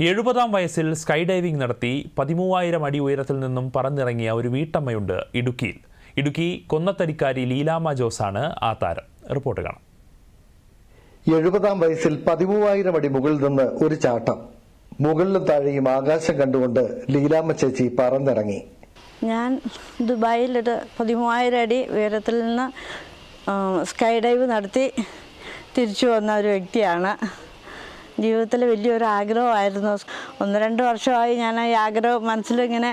എഴുപതാം വയസ്സിൽ sky diving നടത്തി പതിമൂവായിരം അടി ഉയരത്തിൽ നിന്നും പറന്നിറങ്ങിയ ഒരു വീട്ടമ്മയുണ്ട് ഇടുക്കിയിൽ ഇടുക്കി കൊന്നത്തരിക്കാരി ലീലാമ ജോസാണ് ആ താരം. റിപ്പോർട്ട് കാണാം. എഴുപതാം വയസ്സിൽ പതിമൂവായിരം അടി മുകളിൽ നിന്ന് ഒരു ചാട്ടം. മുകളിലും താഴെയും ആകാശം കണ്ടുകൊണ്ട് ലീലാമ്മ ചേച്ചി പറന്നിറങ്ങി. ഞാൻ ദുബായിലൊരു പതിമൂവായിരം അടി ഉയരത്തിൽ നിന്ന് സ്കൈഡൈവ് സ്കൈ ഡൈവ് നടത്തി തിരിച്ചു വന്ന ഒരു വ്യക്തിയാണ്. ജീവിതത്തിൽ വലിയൊരു ആഗ്രഹമായിരുന്നു ഒന്ന് രണ്ട് വർഷമായി ഞാൻ ഈ ആഗ്രഹം മനസ്സിലിങ്ങനെ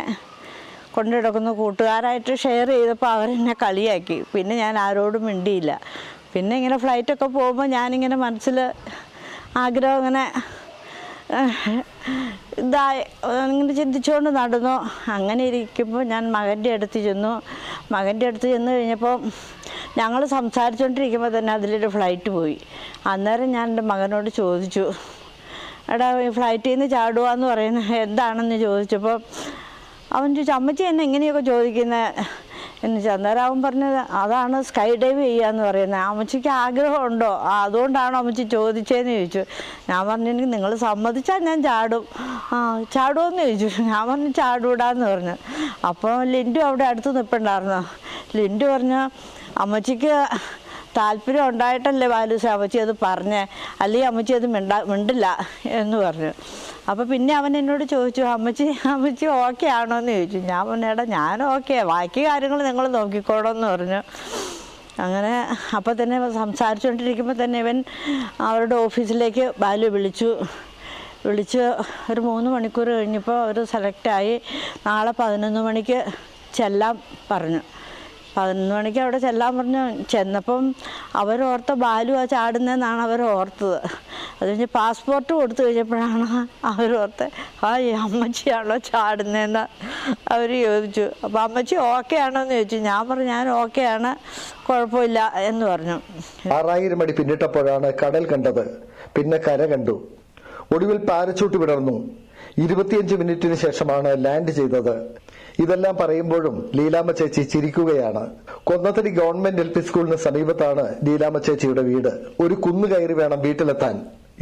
കൊണ്ടുനടക്കുന്നു കൂട്ടുകാരായിട്ട് ഷെയർ ചെയ്തപ്പോൾ അവരെന്നെ കളിയാക്കി. പിന്നെ ഞാൻ ആരോടും മിണ്ടിയില്ല. പിന്നെ ഇങ്ങനെ ഫ്ലൈറ്റൊക്കെ പോകുമ്പോൾ ഞാനിങ്ങനെ മനസ്സിൽ ആഗ്രഹം ഇങ്ങനെ ഇതായി ഇങ്ങനെ ചിന്തിച്ചുകൊണ്ട് നടന്നു. അങ്ങനെ ഇരിക്കുമ്പോൾ ഞാൻ മകന്റെ അടുത്ത് ചെന്നു. മകന്റെ അടുത്ത് ചെന്ന് കഴിഞ്ഞപ്പോൾ ഞങ്ങൾ സംസാരിച്ചുകൊണ്ടിരിക്കുമ്പോൾ തന്നെ അതിലൊരു ഫ്ലൈറ്റ് പോയി. അന്നേരം ഞാൻ എന്റെ മകനോട് ചോദിച്ചു എടാ ഫ്ലൈറ്റിൽ നിന്ന് ചാടുക എന്ന് പറയുന്നത് എന്താണെന്ന് ചോദിച്ചപ്പോൾ അവൻ ചോദിച്ചു അമ്മച്ചി എന്നെ എങ്ങനെയൊക്കെ ചോദിക്കുന്നത് എന്ന് അവൻ പറഞ്ഞത് അതാണ് സ്കൈ ഡൈവ് ചെയ്യാന്ന് പറയുന്നത് അമ്മച്ചിക്ക് ആഗ്രഹമുണ്ടോ? അതുകൊണ്ടാണോ അമ്മച്ചി ചോദിച്ചതെന്ന് ചോദിച്ചു. ഞാൻ പറഞ്ഞു എനിക്ക് നിങ്ങൾ സമ്മതിച്ചാൽ ഞാൻ ചാടും. ആ ചാടുമെന്ന് ചോദിച്ചു. ഞാൻ പറഞ്ഞു ചാടൂടാന്ന് പറഞ്ഞു. അപ്പോൾ ലിൻഡു അവിടെ അടുത്ത് നിൽപ്പുണ്ടായിരുന്നു ലിൻഡു പറഞ്ഞു അമ്മച്ചിക്ക് താല്പര്യം ഉണ്ടായിട്ടല്ലേ ബാലുസ അമ്മച്ചി അത് പറഞ്ഞേ. അല്ലെങ്കിൽ അമ്മച്ചി അത് മിണ്ടാ മിണ്ടില്ല എന്ന് പറഞ്ഞു. അപ്പോൾ പിന്നെ അവൻ എന്നോട് ചോദിച്ചു അമ്മച്ചി അമ്മച്ചി ഓക്കെ ആണോ എന്ന് ചോദിച്ചു. ഞാൻ പറഞ്ഞേടാ ഞാൻ ഓക്കെ ബാക്കി കാര്യങ്ങൾ നിങ്ങൾ നോക്കിക്കോളൂ എന്ന് പറഞ്ഞു. അങ്ങനെ അപ്പോൾ തന്നെ സംസാരിച്ചുകൊണ്ടിരിക്കുമ്പോൾ തന്നെ ഇവൻ അവരുടെ ഓഫീസിലേക്ക് ബാലു വിളിച്ചു. വിളിച്ച് ഒരു മൂന്ന് മണിക്കൂർ കഴിഞ്ഞപ്പോൾ അവർ സെലക്റ്റായി നാളെ പതിനൊന്ന് മണിക്ക് ചെല്ലാൻ പറഞ്ഞു. പതിനൊന്ന് മണിക്ക് അവിടെ ചെല്ലാൻ പറഞ്ഞു. ചെന്നപ്പം അവരോർത്ത ബാലു ആ ചാടുന്നതെന്നാണ് അവർ ഓർത്തത്. അത് കഴിഞ്ഞ് പാസ്പോർട്ട് കൊടുത്തു കഴിഞ്ഞപ്പോഴാണ് അവരോർത്ത് ആ ഈ അമ്മച്ചിയാണോ ചാടുന്നതെന്ന് അവർ ചോദിച്ചു. അപ്പോൾ അമ്മച്ചി ഓക്കെ ആണോ എന്ന് ചോദിച്ചു. ഞാൻ പറഞ്ഞു ഞാൻ ഓക്കെ ആണ് കുഴപ്പമില്ല എന്ന് പറഞ്ഞു. ആറായിരം അടി പിന്നിട്ടപ്പോഴാണ് കടൽ കണ്ടത്. പിന്നെ കര കണ്ടു. ഒടുവിൽ പാരച്ചൂട്ട് വിടർന്നു ഇരുപത്തിയഞ്ച് മിനിറ്റിന് ശേഷമാണ് ലാൻഡ് ചെയ്തത്. ഇതെല്ലാം പറയുമ്പോഴും ലീലാമ്മ ചേച്ചി ചിരിക്കുകയാണ്. കൊന്നത്തടി ഗവൺമെന്റ് എൽ പി സ്കൂളിന് സമീപത്താണ് ലീലാമ്മ ചേച്ചിയുടെ വീട്. ഒരു കുന്നു കയറി വേണം വീട്ടിലെത്താൻ.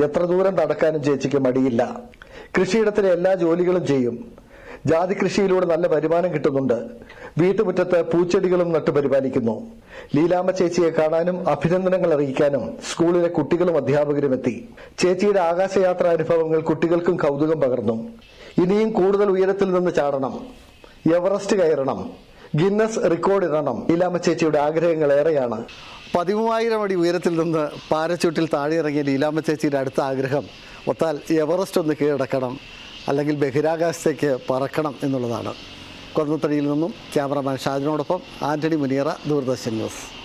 എത്ര ദൂരം നടക്കാനും ചേച്ചിക്ക് മടിയില്ല. കൃഷിയിടത്തിലെ എല്ലാ ജോലികളും ചെയ്യും. ജാതി കൃഷിയിലൂടെ നല്ല വരുമാനം കിട്ടുന്നുണ്ട്. വീട്ടുമുറ്റത്ത് പൂച്ചെടികളും നട്ടു പരിപാലിക്കുന്നു. ലീലാമ്മ ചേച്ചിയെ കാണാനും അഭിനന്ദനങ്ങൾ അറിയിക്കാനും സ്കൂളിലെ കുട്ടികളും അധ്യാപകരും എത്തി. ചേച്ചിയുടെ ആകാശയാത്ര അനുഭവങ്ങൾ കുട്ടികൾക്കും കൗതുകം പകർന്നു. ഇനിയും കൂടുതൽ ഉയരത്തിൽ നിന്ന് ചാടണം. എവറസ്റ്റ് കയറണം. ഗിന്നസ് റെക്കോർഡ് ഇടണം. ലീലാമ്മ ചേച്ചിയുടെ ആഗ്രഹങ്ങൾ ഏറെയാണ്. പതിമൂവായിരം അടി ഉയരത്തിൽ നിന്ന് പാരച്ചൂട്ടിൽ താഴെ ഇറങ്ങിയ ലീലാമ്മ ചേച്ചിയുടെ അടുത്ത ആഗ്രഹം ഒത്താൽ എവറസ്റ്റ് ഒന്ന് കീഴടക്കണം. അല്ലെങ്കിൽ ബഹിരാകാശത്തേക്ക് പറക്കണം എന്നുള്ളതാണ്. കൊന്നത്തടിയിൽ നിന്നും ക്യാമറമാൻ ഷാജിനോടൊപ്പം ആന്റണി മുനിയറ ദൂരദർശൻ ന്യൂസ്.